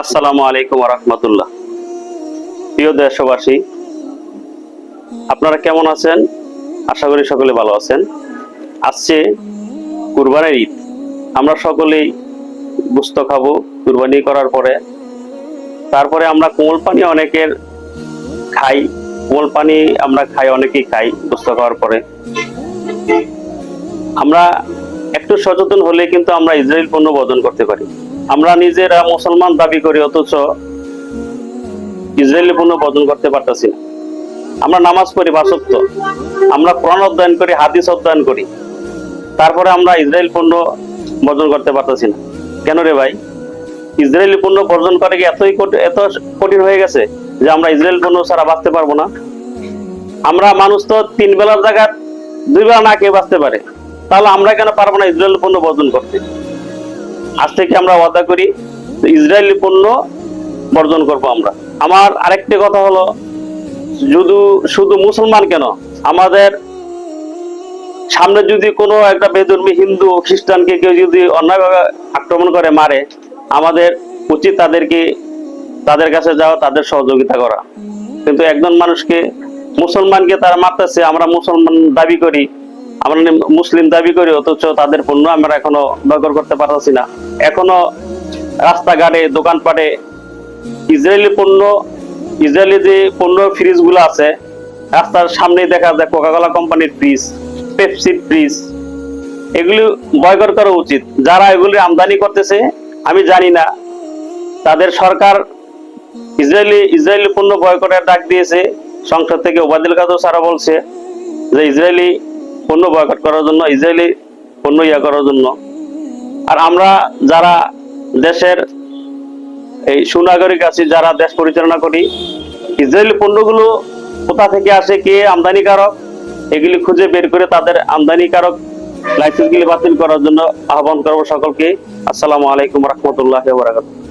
আসসালামু আলাইকুম রহমতুল্লাহ প্রিয় দেশবাসী, আপনারা কেমন আছেন? আশা করি সকলে ভালো আছেন। আসছে কুরবানির ঈদ। আমরা সকলেই গুস্ত খাব কুরবানি করার পরে। তারপরে আমরা কোমল পানি অনেকের খাই। কোমল পানি আমরা খাই, অনেকেই খাই গুস্ত খাওয়ার পরে। আমরা একটু সচেতন হলে কিন্তু আমরা ইসরায়েল পণ্য বর্জন করতে পারি। আমরা নিজেরা মুসলমান দাবি করি, অথচ ইসরায়েলি পণ্য বর্জন করতে পারতেছি না। আমরা নামাজ পড়ি বাসত্ব আমরা কোরআন অধ্যয়ন করি, হাদিস অধ্যয়ন করি। তারপরে আমরা ইসরায়েল পণ্য বর্জন করতে পারতেছি না। কেন রে ভাই? ইসরায়েলি পণ্য বর্জন করে কি এতই এত কঠিন হয়ে গেছে যে আমরা ইসরায়েল পণ্য ছাড়া বাঁচতে পারব না? আমরা মানুষ তো তিন বেলার জায়গা, দুই বেলা না খেয়ে বাঁচতে পারে। তাহলে আমরা কেন পারব না ইসরায়েল পণ্য বর্জন করতে? আজ থেকে আমরা ওয়াদা করি ইসরায়েলি পণ্য বর্জন করব আমরা। আমার আরেকটি কথা হলো শুধু শুধু মুসলমান কেন, আমাদের সামনে যদি কোনো একটা বেদর্মী হিন্দু খ্রিস্টানকে কেউ যদি অন্যায়ভাবে আক্রমণ করে, মারে, আমাদের উচিত তাদেরকে, তাদের কাছে যাওয়া, তাদের সহযোগিতা করা। কিন্তু একজন মানুষকে মুসলমানকে তারা মারতেছে, আমরা মুসলমান দাবি করি আমরা মুসলিম দাবি করি, অথচ তাদের পণ্য আমরা এখনও ব্যবহার করতে পারতেছি না। এখনও রাস্তাঘাটে, দোকানপাটে ইসরায়েলি পণ্য, ইসরায়েলি যে পণ্য ফ্রিজগুলো আছে, রাস্তার সামনেই দেখা যায় কোকাকোলা কোম্পানির ফ্রিজ পেপসির ফ্রিজ এগুলি বয়কট করা উচিত। যারা এগুলি আমদানি করতেছে, আমি জানি না। তাদের সরকার ইসরায়েলি ইসরায়েলি পণ্য বয়কটের ডাক দিয়েছে। সংসদ থেকে ওবায়দুল কাদের সারা বলছে যে ইসরায়েলি পণ্য বয়কট করার জন্য, ইসরায়েলি পণ্য ইয়া করার জন্য। আর আমরা যারা দেশের এই সুনাগরিক আছি, যারা দেশ পরিচালনা করি, ইসরায়েলি পণ্যগুলো কোথা থেকে আসে, কে আমদানিকারক, এগুলি খুঁজে বের করে তাদের আমদানিকারক লাইসেন্সগুলি বাতিল করার জন্য আহ্বান করব সকলকে। আসসালামু আলাইকুম রহমতুল্লাহ বারাকাতুহ।